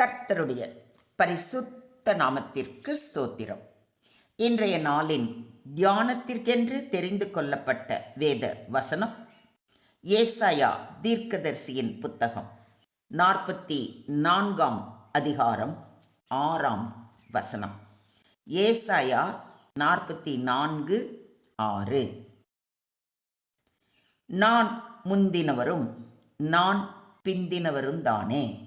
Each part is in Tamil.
கர்த்தருடைய பரிசுத்த நாமத்திற்கு ஸ்தோத்திரம். இன்றைய நாளின் தியானத்திற்கென்று தெரிந்து கொள்ளப்பட்ட வேத வசனம் ஏசாயா தீர்க்கதர்சியின் புத்தகம் நாற்பத்தி நான்காம் அதிகாரம் ஆறாம் வசனம். ஏசாயா நாற்பத்தி நான்கு ஆறு. நான் முந்தினவரும் நான் பிந்தினவரும் தானே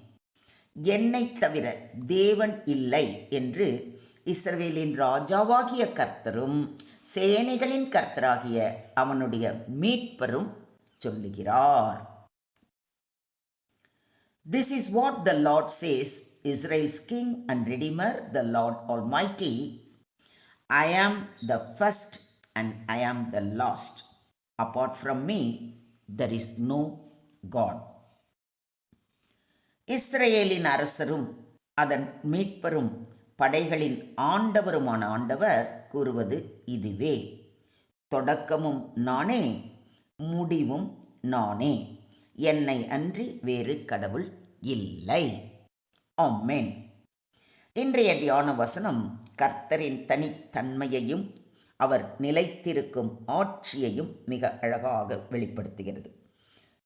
என்னை தவிர தேவன் இல்லை என்று இஸ்ரவேலின் ராஜாவாகிய கர்த்தரும் சேனைகளின் கர்த்தராகிய அவனுடைய மீட்பரும் சொல்லுகிறார் this is what the Lord says Israel's king and redeemer the Lord almighty I am the first and I am the last apart from me there is no God இஸ்ரேலின் அரசரும் அதன் மீட்பரும் படைகளின் ஆண்டவருமான ஆண்டவர் கூறுவது இதுவே. தொடக்கமும் நானே முடிவும் நானே. என்னை அன்றி வேறு கடவுள் இல்லை. ஆமேன். இன்றைய தியான வசனம் கர்த்தரின் தனித்தன்மையையும் அவர் நிலைத்திருக்கும் ஆட்சியையும் மிக அழகாக வெளிப்படுத்துகிறது.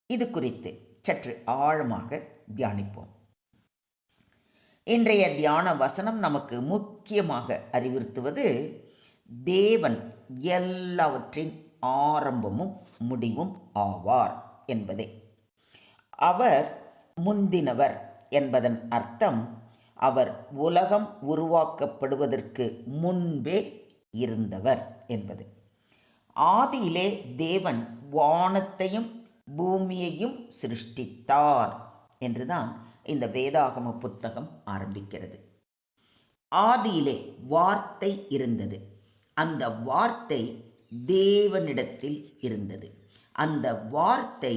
இது குறித்து சற்று ஆழமாக தியானிப்போம். இன்றைய தியான வசனம் நமக்கு முக்கியமாக அறிவுறுத்துவது தேவன் எல்லாவற்றின் ஆரம்பமும் முடிவும் ஆவார் என்பதே. அவர் முந்தினவர் என்பதன் அர்த்தம் அவர் உலகம் உருவாக்கப்படுவதற்கு முன்பே இருந்தவர் என்பது. ஆதியிலே தேவன் வானத்தையும் பூமியையும் சிருஷ்டித்தார் என்றுதான் இந்த வேதாகம புத்தகம் ஆரம்பிக்கிறது. ஆதியிலே வார்த்தை இருந்தது. அந்த வார்த்தை தேவனிடத்தில் இருந்தது. அந்த வார்த்தை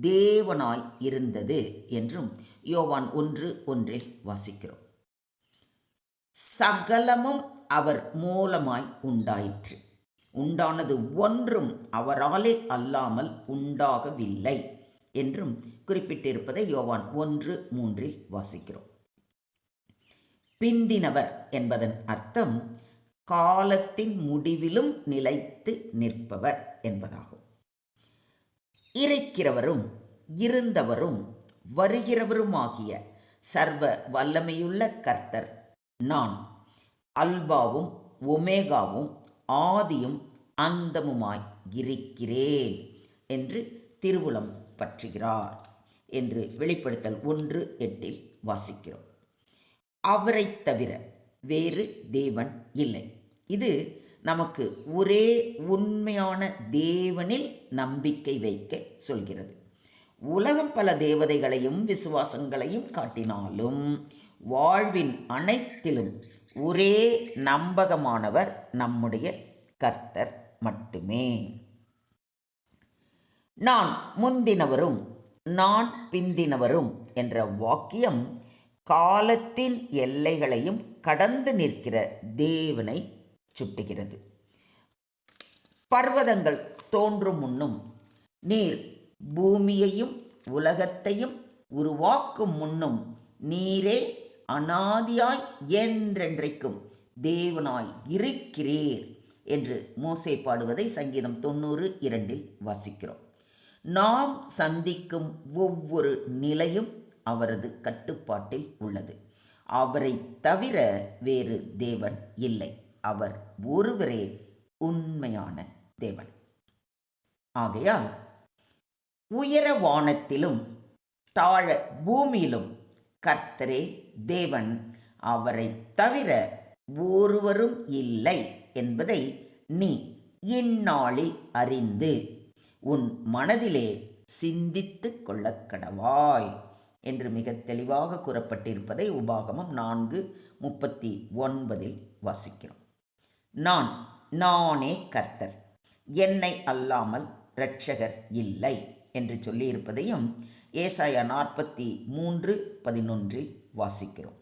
தேவனாய் இருந்தது என்றும் யோவான் ஒன்று ஒன்றில் வாசிக்கிறோம். சகலமும் அவர் மூலமாய் உண்டாயிற்று. உண்டானது ஒன்றும் அவராலே அல்லாமல் உண்டாகவில்லை என்றும் குறிப்பிட்டிருப்பதை யோவான் ஒன்று மூன்றில் வாசிக்கிறோம். பிந்தினவர் என்பதன் அர்த்தம் காலத்தின் முடிவிலும் நிலைத்து நிற்பவர் என்பதாகும். இருக்கிறவரும் இருந்தவரும் வருகிறவருமாகிய சர்வ வல்லமையுள்ள கர்த்தர் நான் அல்பாவும் ஒமேகாவும் ஆதியும் அந்தமுமாய் இருக்கிறேன் என்று திருவுளம் பற்றுகிறார் என்று வெளிப்படுத்தல் ஒன்று எட்டில் வாசிக்கிறோம். அவரை தவிர வேறு தேவன் இல்லை. இது நமக்கு ஒரே உண்மையான தேவனில் நம்பிக்கை வைக்க சொல்கிறது. உலகம் பல தேவதைகளையும் விசுவாசங்களையும் காட்டினாலும் வாழ்வின் அனைத்திலும் ஒரே நம்பகமானவர் நம்முடைய கர்த்தர் மட்டுமே. நான் முந்தினவரும் நான் பிந்தினவரும் என்ற வாக்கியம் காலத்தின் எல்லைகளையும் கடந்து நிற்கிற தேவனை சுட்டுகிறது. பர்வதங்கள் தோன்றும் முன்னும் நீர் பூமியையும் உலகத்தையும் உருவாக்கும் முன்னும் நீரே அனாதியாய் என்றென்றைக்கும் தேவனாய் இருக்கிறீர் என்று மோசே பாடுவதை சங்கீதம் தொண்ணூறு இரண்டில் வாசிக்கிறோம். நாம் சந்திக்கும் ஒவ்வொரு நிலையும் அவரது கட்டுப்பாட்டில் உள்ளது. அவரை தவிர வேறு தேவன் இல்லை. அவர் ஒருவரே உண்மையான தேவன். ஆகையால் உயர வானத்திலும் தாழ பூமியிலும் கர்த்தரே தேவன் அவரை தவிர ஒருவரும் இல்லை என்பதை நீ இந்நாளில் அறிந்து உன் மனதிலே சிந்தித்து கொள்ள கடவாய் என்று மிக தெளிவாக கூறப்பட்டிருப்பதை உபாகமம் நான்கு முப்பத்தி ஒன்பதில் வாசிக்கிறோம். நான் நானே கர்த்தர். என்னை அல்லாமல் இரட்சகர் இல்லை என்று சொல்லியிருப்பதையும் ஏசாயா நாற்பத்தி மூன்று பதினொன்றில் வாசிக்கிறோம்.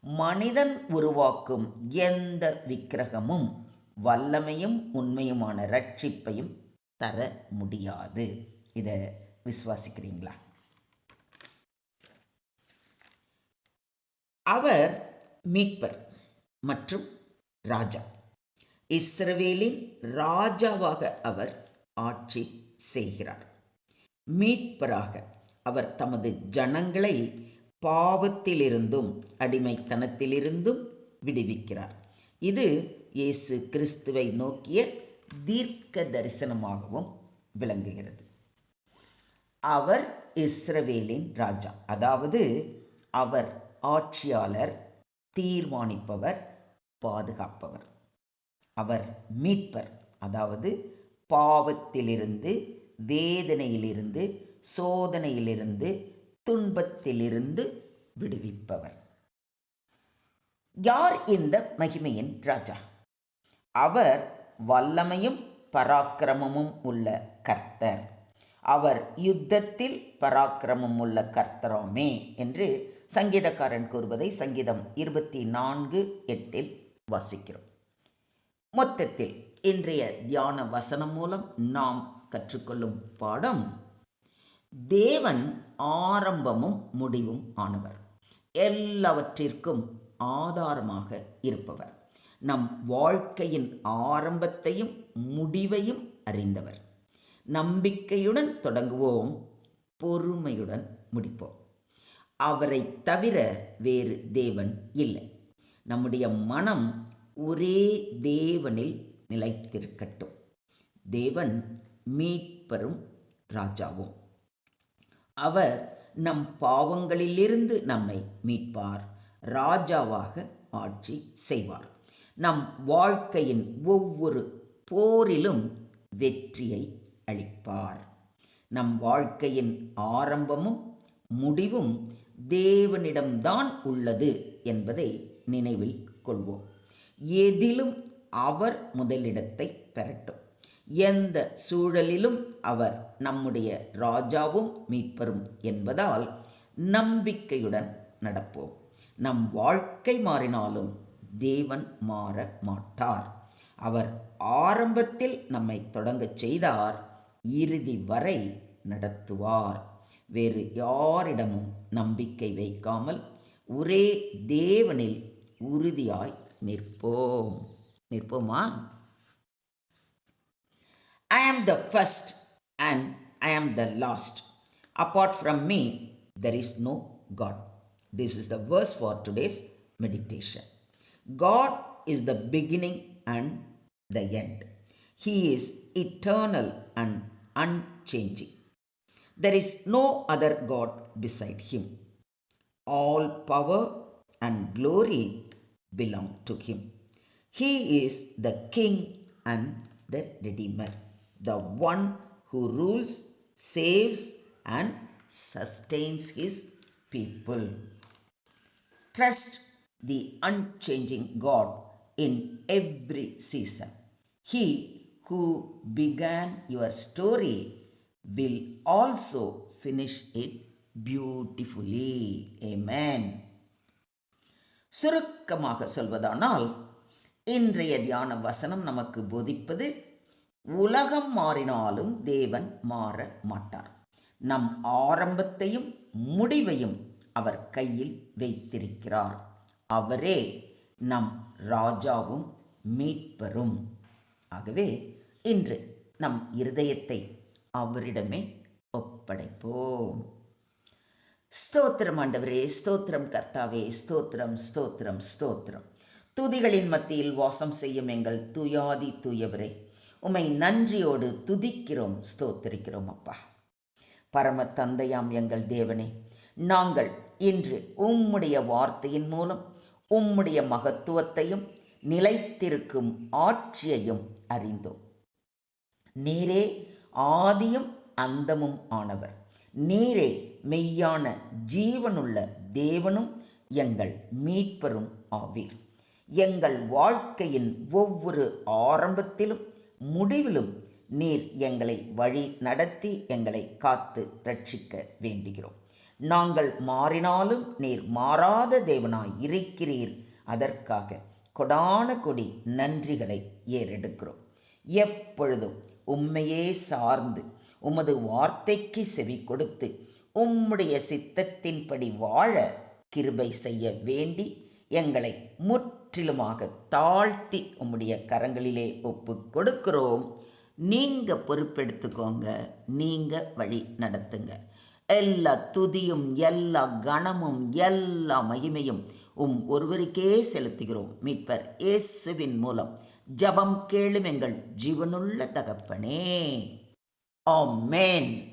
மனிதன் உருவாக்கும் எந்த விக்கிரகமும் வல்லமையும் உண்மையுமான ரட்சிப்பையும் தர முடியாது. இதை விசுவாசிக்கிறீங்களா? அவர் மீட்பர் மற்றும் ராஜா. இஸ்ரவேலின் ராஜாவாக அவர் ஆட்சி செய்கிறார். மீட்பராக அவர் தமது ஜனங்களை பாவத்திலிருந்தும் அடிமைத்தனத்திலிருந்தும் விடுவிக்கிறார். இது இயேசு கிறிஸ்துவை நோக்கிய தீர்க்க தரிசனமாகவும் விளங்குகிறது. அவர் இஸ்ரவேலின் ராஜா. அதாவது அவர் ஆட்சியாளர் தீர்மானிப்பவர் பாதுகாப்பவர். அவர் மீட்பர். அதாவது பாவத்திலிருந்து வேதனையிலிருந்து சோதனையிலிருந்து துன்பத்திலிருந்து விடுவிப்பவர். யார் இந்த மகிமையின் ராஜா? அவர் வல்லமையும் பராக்கிரமமும் உள்ள கர்த்தர். அவர் யுத்தத்தில் பராக்கிரமம் உள்ள கர்த்தராமே என்று சங்கீதக்காரன் கூறுவதை சங்கீதம் இருபத்தி நான்கு எட்டில் வாசிக்கிறோம். மொத்தத்தில் இன்றைய தியான வசனம் மூலம் நாம் கற்றுக்கொள்ளும் பாடம் தேவன் ஆரம்பமும் முடிவும் ஆனவர். எல்லாவற்றிற்கும் ஆதாரமாக இருப்பவர். நம் வாழ்க்கையின் ஆரம்பத்தையும் முடிவையும் அறிந்தவர். நம்பிக்கையுடன் தொடங்குவோம் பொறுமையுடன் முடிப்போம். அவரை தவிர வேறு தேவன் இல்லை. நம்முடைய மனம் ஒரே தேவனில் நிலைத்திருக்கட்டும். தேவன் மீட்பரும் ராஜாவும். அவர் நம் பாவங்களிலிருந்து நம்மை மீட்பார். ராஜாவாக ஆட்சி செய்வார். நம் வாழ்க்கையின் ஒவ்வொரு போரிலும் வெற்றியை அளிப்பார். நம் வாழ்க்கையின் ஆரம்பமும் முடிவும் தேவனிடம்தான் உள்ளது என்பதை நினைவில் கொள்வோம். எதிலும் அவர் முதலிடத்தை பெறட்டும். எந்த சூழலிலும் அவர் நம்முடைய ராஜாவும் மீட்பரும் என்பதால் நம்பிக்கையுடன் நடப்போம். நம் வாழ்க்கை மாறினாலும் தேவன் மாற மாட்டார். அவர் ஆரம்பத்தில் நம்மை தொடங்கச் செய்தார். இறுதி வரை நடத்துவார். வேறு யாரிடமும் நம்பிக்கை வைக்காமல் ஒரே தேவனில் உறுதியாய் நிற்போம். நிற்போமா? I am the first and I am the last. Apart from me, there is no God. This is the verse for today's meditation. God is the beginning and the end. He is eternal and unchanging. There is no other God beside him. All power and glory belong to him. He is the King and the Redeemer, the one who rules saves and sustains his people trust the unchanging God in every season he who began your story will also finish it beautifully amen சுருக்கமாக சொல்வதானால் இன்றைய தியான வசனம் நமக்கு போதிப்பது உலகம் மாறினாலும் தேவன் மாற மாட்டார். நம் ஆரம்பத்தையும் முடிவையும் அவர் கையில் வைத்திருக்கிறார். அவரே நம் ராஜாவும் மீட்பரும். ஆகவே இன்று நம் இருதயத்தை அவரிடமே ஒப்படைப்போம். ஸ்தோத்திரம் ஆண்டவரே ஸ்தோத்திரம் கர்த்தாவே ஸ்தோத்திரம் ஸ்தோத்திரம் ஸ்தோத்திரம். துதிகளின் மத்தியில் வாசம் செய்யும் எங்கள் துயாதி தூயவரே உம்மை நன்றியோடு துதிக்கிறோம் ஸ்தோத்திரிக்கிறோம் அப்பா. பரம தந்தையாம் எங்கள் தேவனே நாங்கள் இன்று உம்முடைய வார்த்தையின் மூலம் உம்முடைய மகத்துவத்தையும் நிலைத்திருக்கும் ஆட்சியையும் அறிந்தோம். நீரே ஆதியும் அந்தமும் ஆனவர். நீரே மெய்யான ஜீவனுள்ள தேவனும் எங்கள் மீட்பரும் ஆவீர். எங்கள் வாழ்க்கையின் ஒவ்வொரு ஆரம்பத்திலும் முடிவிலும் நீர் எங்களை வழி நடத்தி எங்களை காத்து ரட்சிக்க வேண்டுகிறோம். நாங்கள் மாறினாலும் நீர் மாறாத தேவனாய் இருக்கிறீர். அதற்காக கொடான கொடி நன்றிகளை ஏறெடுக்கிறோம். எப்பொழுதும் உம்மையே சார்ந்து உமது வார்த்தைக்கு செவி கொடுத்து உம்முடைய சித்தத்தின்படி வாழ கிருபை செய்ய வேண்டி எங்களை முற் முற்றிலுமாக தாழ்த்தி உம்முடைய கரங்களிலே ஒப்பு கொடுக்கிறோம். நீங்க பொறுப்பெடுத்துக்கோங்க. நீங்க வழி நடத்துங்க. எல்லா துதியும் எல்லா கணமும் எல்லா மகிமையும் உம் ஒருவருக்கே செலுத்துகிறோம். மீட்பர் இயேசுவின் மூலம். ஜபம் கேளும் எங்கள் ஜீவனுள்ள தகப்பனே. ஆமென்.